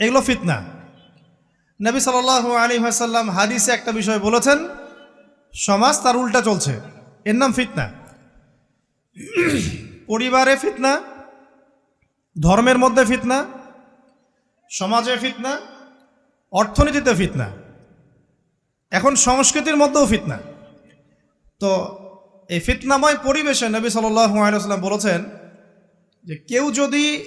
এগুলো ফিতনা। নবী সাল আলী সাল্লাম হাদিসে একটা বিষয় বলেছেন, সমাজ তার উল্টা চলছে। এর নাম ফিতনা। পরিবারে ফিতনা, ধর্মের মধ্যে ফিতনা, সমাজে ফিতনা, অর্থনীতিতে ফিতনা। এখন সংস্কৃতির মধ্যেও ফিতনা। তো এই ফিতনাময় পরিবেশে নবী সাল্লাম বলেছেন যে কেউ যদি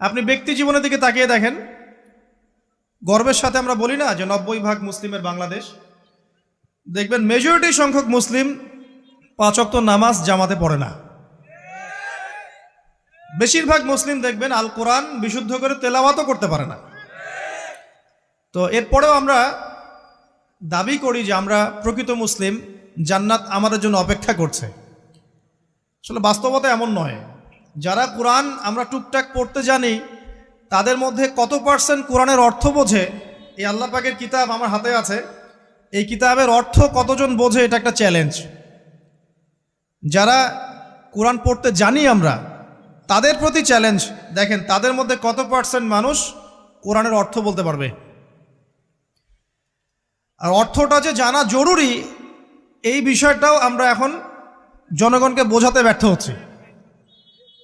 আপনি ব্যক্তি জীবনের দিকে তাকিয়ে দেখেন। গর্বের সাথে আমরা বলি না যে নব্বই ভাগ মুসলিমের বাংলাদেশ। দেখবেন মেজরিটি সংখ্যক মুসলিম পাঁচ অক্ত নামাজ জামাতে পড়ে না। বেশিরভাগ মুসলিম দেখবেন আল কোরআন বিশুদ্ধ করে তেলাওয়াতও করতে পারে না। তো এরপরেও আমরা দাবি করি যে আমরা প্রকৃত মুসলিম, জান্নাত আমাদের জন্য অপেক্ষা করছে। আসলে বাস্তবতা এমন নয়। যারা কোরআন আমরা টুকটাক পড়তে জানি, তাদের মধ্যে কত পার্সেন্ট কোরআনের অর্থ বোঝে? এই আল্লাহ পাকের কিতাব আমার হাতে আছে। এই কিতাবের অর্থ কতজন বোঝে এটা একটা চ্যালেঞ্জ যারা কোরআন পড়তে জানি আমরা, তাদের প্রতি চ্যালেঞ্জ দেখেন, তাদের মধ্যে কত পার্সেন্ট মানুষ কোরআনের অর্থ বলতে পারবে? আর অর্থটা যে জানা জরুরি, এই বিষয়টাও আমরা এখন জনগণকে বোঝাতে ব্যর্থ হচ্ছি।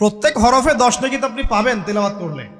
প্রত্যেক হরফে দশ নাকি তো আপনি পাবেন তেলাবাদ করলে।